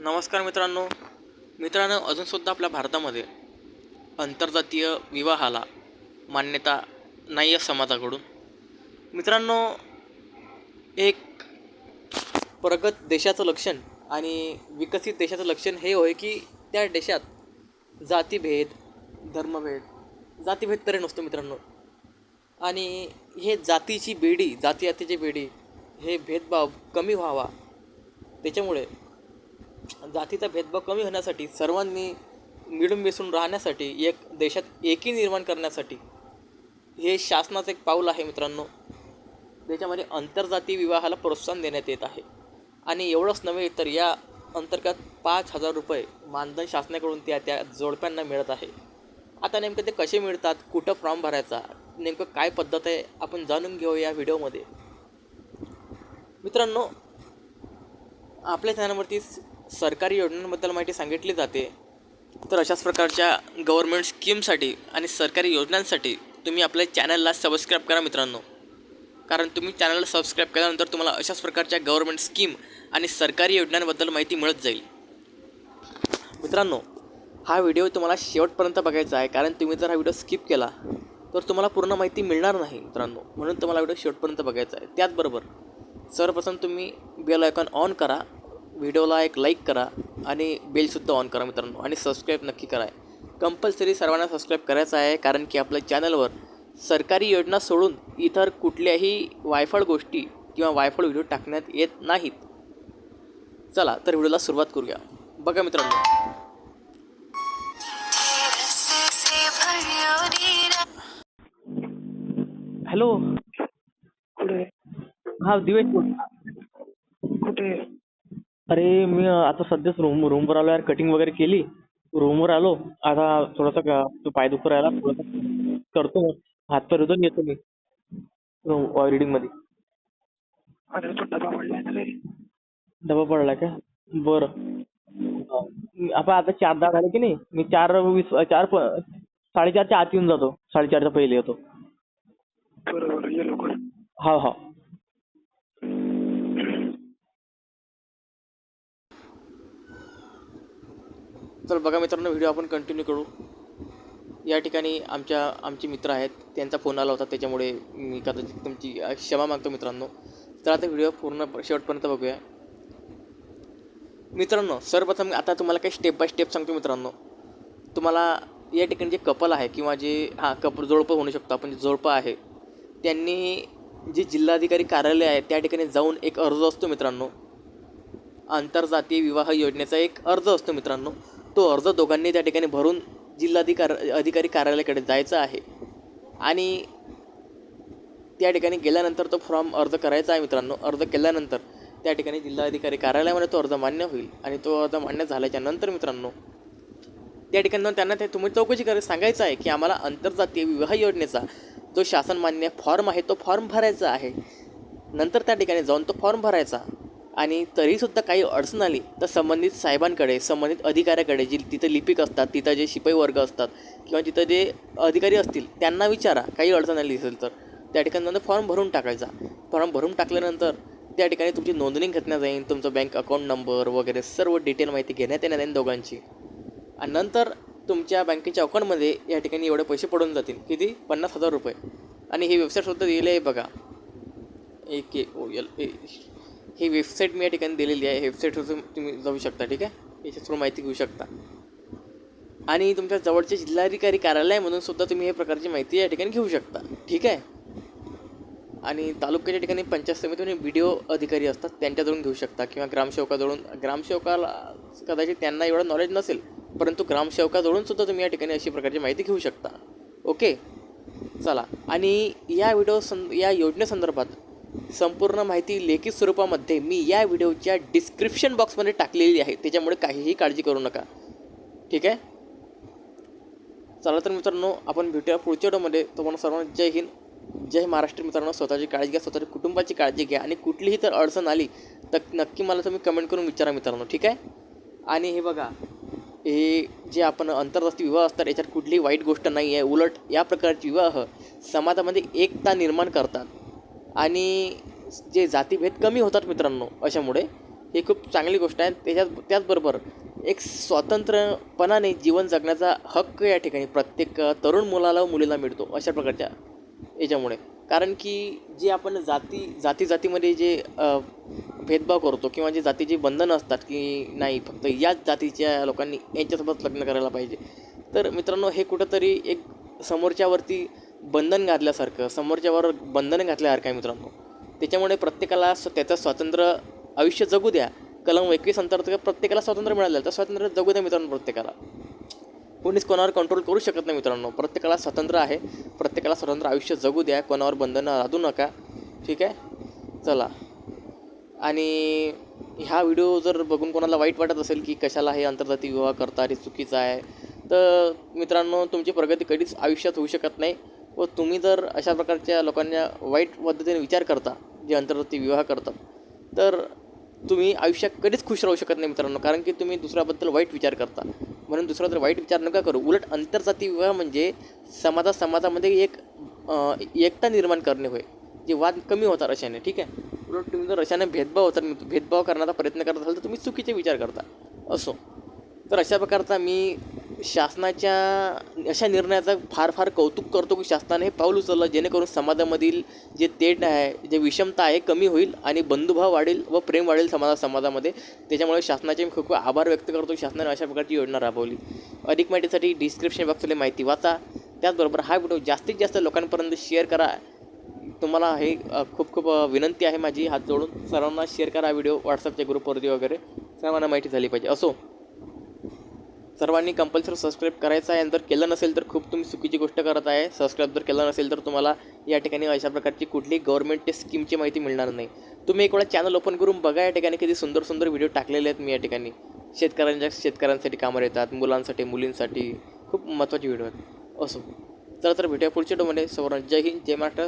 नमस्कार मित्रांनो. मित्रांनो अजूनसुद्धा आपल्या भारतामध्ये आंतरजातीय विवाहाला मान्यता नाही आहे समाजाकडून. मित्रांनो एक प्रगत देशाचं लक्षण आणि विकसित देशाचं लक्षण हे होय की त्या देशात जातीभेद धर्मभेद जातीभेद तरी नसतो मित्रांनो. आणि हे जातीची बेडी जाती जातीची बेडी हे भेदभाव कमी व्हावा त्याच्यामुळे जातीचा भेदभाव कमी होण्यासाठी सर्वांनी मिळून मिसळून राहण्यासाठी एक देशात एकी निर्माण करण्यासाठी हे शासनाचं एक पाऊल आहे मित्रांनो. त्याच्यामध्ये आंतरजातीय विवाहाला प्रोत्साहन देण्यात येत आहे. आणि एवढंच नव्हे तर या अंतर्गत पाच हजार रुपये मानधन शासनाकडून त्या त्या जोडप्यांना मिळत आहे. आता नेमकं ते कसे मिळतात कुठं फॉर्म भरायचा नेमकं काय पद्धत आहे आपण जाणून घेऊ या व्हिडिओमध्ये. मित्रांनो आपल्या चॅनलवरती सरकारी योजनांबद्दल माहिती सांगितली जाते तर अशाच प्रकारच्या गव्हर्मेंट स्कीमसाठी आणि सरकारी योजनांसाठी तुम्ही आपल्या चॅनलला सबस्क्राईब करा मित्रांनो. कारण तुम्ही चॅनलला सबस्क्राईब केल्यानंतर तुम्हाला अशाच प्रकारच्या गव्हर्मेंट स्कीम आणि सरकारी योजनांबद्दल माहिती मिळत जाईल. मित्रांनो हा व्हिडिओ तुम्हाला शेवटपर्यंत बघायचा आहे. कारण तुम्ही जर हा व्हिडिओ स्किप केला तर तुम्हाला पूर्ण माहिती मिळणार नाही मित्रांनो. म्हणून तुम्हाला व्हिडिओ शेवटपर्यंत बघायचा आहे. त्याचबरोबर सर्वप्रथम तुम्ही बेल आयकॉन ऑन करा. व्हिडिओला एक लाईक करा आणि बेलसुद्धा ऑन करा मित्रांनो आणि सबस्क्राईब नक्की करा. कंपल्सरी सर्वांना सबस्क्राईब करायचं आहे कारण की आपल्या चॅनलवर सरकारी योजना सोडून इतर कुठल्याही वायफळ गोष्टी किंवा वायफळ व्हिडिओ टाकण्यात येत नाहीत. चला तर व्हिडिओला सुरुवात करूया. बघा मित्रांनो. हॅलो. कुठे? हा दिवेश बोल. कुठे? अरे मी आता सध्याच रूम रूमवर आलो यार कटिंग वगैरे केली. रूमवर आलो आता थोडासा तो पाय दुखू राहिला थोडासा करतो. हातपाय रुजून येतो मी रीडिंगमध्ये. अरे तो डबा पडलाय ना रे. डबा पडला का? बरं. हा. आपण आता चार दहा झाले की नाही मी चार वीस चार प- साडेचारच्या आत येऊन जातो. साडेचारच्या पहिले येतो. बरोबर ये लवकर हा हा. तर बघा मित्रांनो व्हिडिओ आपण कंटिन्यू करू. या ठिकाणी आमच्या आमचे मित्र आहेत. त्यांचा फोन आला होता. त्याच्यामुळे मी कदाचित तुमची क्षमा मागतो मित्रांनो. तर आता व्हिडिओ पूर्ण शेवटपर्यंत बघूया. मित्रांनो सर्वप्रथम आता तुम्हाला काही स्टेप बाय स्टेप सांगतो मित्रांनो. तुम्हाला या ठिकाणी जे कपल आहे किंवा जे हां कपल जोडपं होऊ शकतो. आपण जे जोडपं आहे. त्यांनी जे जिल्हाधिकारी कार्यालय आहे त्या ठिकाणी जाऊन एक अर्ज असतो मित्रांनो. आंतरजातीय विवाह योजनेचा एक अर्ज असतो मित्रांनो. तो अर्ज दोघांनी त्या ठिकाणी भरून जिल्हाधिकार अधिकारी कार्यालयाकडे जायचं आहे. आणि त्या ठिकाणी गेल्यानंतर तो फॉर्म अर्ज करायचा आहे मित्रांनो. अर्ज केल्यानंतर त्या ठिकाणी जिल्हाधिकारी कार्यालयामध्ये तो अर्ज मान्य होईल. आणि तो अर्ज मान्य झाल्याच्यानंतर मित्रांनो त्या ठिकाणी त्यांना ते तुम्ही चौकशी करायला सांगायचं आहे की आम्हाला आंतरजातीय विवाह योजनेचा जो शासन मान्य फॉर्म आहे तो फॉर्म भरायचा आहे. नंतर त्या ठिकाणी जाऊन तो फॉर्म भरायचा. आणि तरीसुद्धा काही अडचण आली तर संबंधित साहेबांकडे संबंधित अधिकाऱ्याकडे जी तिथं लिपिक असतात तिथं जे शिपाई वर्ग असतात किंवा तिथं जे अधिकारी असतील त्यांना विचारा. काही अडचण आली असेल तर. त्या ठिकाणी फॉर्म भरून टाकायचा. फॉर्म भरून टाकल्यानंतर त्या ठिकाणी तुमची नोंदणी घेतण्यात जाईल. तुमचं बँक अकाउंट नंबर वगैरे सर्व डिटेल माहिती घेण्यात येणार आहे दोघांची. आणि नंतर तुमच्या बँकेच्या अकाउंटमध्ये या ठिकाणी एवढे पैसे पडून जातील. किती? पन्नास हजार रुपये. आणि ही वेबसाईटसुद्धा दिलेलं आहे बघा. ए के O L A he website मी या ठिकाणी दिलेली आहे. वेबसाईटवर तुम्ही जाऊ शकता ठीक आहे? याच्या थ्रू माहिती घेऊ शकता. आणि तुमच्या जवळचे जिल्हाधिकारी कार्यालय म्हणून सुद्धा तुम्ही हे प्रकारची माहिती या ठिकाणी घेऊ शकता ठीक आहे? आणि तालुक्याच्या ठिकाणी पंचायत समितीने बी डी ओ अधिकारी असतात त्यांच्याजवळून घेऊ शकता किंवा ग्रामसेवकाजवळून. ग्रामसेवकाला कदाचित त्यांना एवढं नॉलेज नसेल परंतु ग्रामसेवकाजवळून सुद्धा तुम्ही या ठिकाणी अशी प्रकारची माहिती घेऊ शकता. ओके? चला. आणि या व्हिडिओ सं या योजनेसंदर्भात संपूर्ण माहिती लेखी स्वरूपामध्ये मी या व्हिडिओच्या डिस्क्रिप्शन बॉक्समध्ये टाकलेली आहे. त्याच्यामुळे काहीही काळजी करू नका. ठीक आहे? चला तर मित्रांनो आपण भेटूया पुढच्या व्हिडिओमध्ये. तुम्हाला सर्वांना जय हिंद जय महाराष्ट्र मित्रांनो. स्वतःची काळजी घ्या स्वतःच्या कुटुंबाची काळजी घ्या. आणि कुठलीही तर अडचण आली तर नक्की मला तुम्ही कमेंट करून विचारा मित्रांनो. ठीक आहे? आणि हे बघा हे जे आपण आंतरराष्ट्रीय विवाह असतात याच्यात कुठलीही वाईट गोष्ट नाही आहे उलट या प्रकारचे विवाह समाजामध्ये एकता निर्माण करतात. आणि जे जातीभेद कमी होतात मित्रांनो अशामुळे ही खूप चांगली गोष्ट आहे. त्याच्यात त्याचबरोबर एक स्वातंत्र्यपणाने जीवन जगण्याचा हक्क या ठिकाणी प्रत्येक तरुण मुलाला व मुलीला मिळतो अशा प्रकारच्या याच्यामुळे. कारण की जे आपण जाती जाती जातीमध्ये जे भेदभाव करतो किंवा जे जातीचे बंधनं असतात की नाही फक्त याच जातीच्या लोकांनी यांच्यासोबत लग्न करायला पाहिजे. तर मित्रांनो हे कुठंतरी एक समोरच्यावरती बंधन घातल्यासारखं समोरच्यावर बंधन घातल्यासारखं आहे मित्रांनो? त्याच्यामुळे प्रत्येकाला स्व त्याचं स्वातंत्र्य आयुष्य जगू द्या. कलम एकवीस अंतर्गत प्रत्येकाला स्वातंत्र्य मिळालं तर स्वातंत्र्य जगू द्या मित्रांनो प्रत्येकाला. कोणीच कोणावर कंट्रोल करू शकत नाही मित्रांनो. प्रत्येकाला स्वातंत्र्य आहे. प्रत्येकाला स्वतंत्र आयुष्य जगू द्या. कोणावर बंधनं लादू नका. ठीक आहे? चला. आणि ह्या व्हिडिओ जर बघून कोणाला वाईट वाटत असेल की कशाला हे आंतरजातीय विवाह करता हे चुकीचं आहे तर मित्रांनो तुमची प्रगती कधीच आयुष्यात होऊ शकत नाही. व तुम्ही जर अशा प्रकारच्या लोकांना वाईट पद्धतीने विचार करता जे आंतरजातीय विवाह करतात तर तुम्ही आयुष्यात कधीच खुश राहू शकत नाही मित्रांनो कारण की तुम्ही दुसऱ्याबद्दल वाईट विचार करता. म्हणून दुसरा तर वाईट विचार नका करू. उलट आंतरजाती विवाह म्हणजे समाजा समाजामध्ये एक एकता निर्माण करणे होय जे वाद कमी होतात अशाने ठीक आहे? उलट तुम्ही जर अशाने भेदभाव होतात भेदभाव करण्याचा प्रयत्न करत असाल तर तुम्ही चुकीचे विचार करता. असो. तर अशा प्रकारचा मी शासनाच्या अशा निर्णयाचं फार फार कौतुक करतो की शासनाने हे पाऊल उचललं जेणेकरून समाजामधील जे तेढ आहे जे विषमता आहे कमी होईल आणि बंधुभाव वाढेल व प्रेम वाढेल समाजा समाजामध्ये. त्याच्यामुळे शासनाचे मी खूप खूप आभार व्यक्त करतो की शासनाने अशा प्रकारची योजना राबवली. अधिक माहितीसाठी डिस्क्रिप्शन बॉक्समध्ये माहिती वाचा. त्याचबरोबर हा व्हिडिओ जास्तीत जास्त लोकांपर्यंत शेअर करा. तुम्हाला हे खूप खूप विनंती आहे माझी. हात जोडून सर्वांना शेअर करा व्हिडिओ व्हॉट्सअपच्या ग्रुपवरती वगैरे सर्वांना माहिती झाली पाहिजे. असो. सर्वांनी कंपल्सरी सबस्क्राईब करायचं आहे आणि जर केलं नसेल तर खूप तुम्ही चुकीची गोष्ट करत आहे. सबस्क्राईब जर केलं नसेल तर तुम्हाला या ठिकाणी अशा प्रकारची कुठलीही गव्हर्नमेंट स्कीमची माहिती मिळणार नाही. तुम्ही एक वेळा चॅनल ओपन करून बघा या ठिकाणी किती सुंदर सुंदर व्हिडिओ टाकलेले आहेत मी या ठिकाणी. शेतकऱ्यांच्या शेतकऱ्यांसाठी कामावर येतात मुलांसाठी मुलींसाठी खूप महत्त्वाचे व्हिडिओ आहेत. असो. चला तर भेटूया पुढच्या डोमध्ये सर्वांना जय हिंद जय महाराष्ट्र.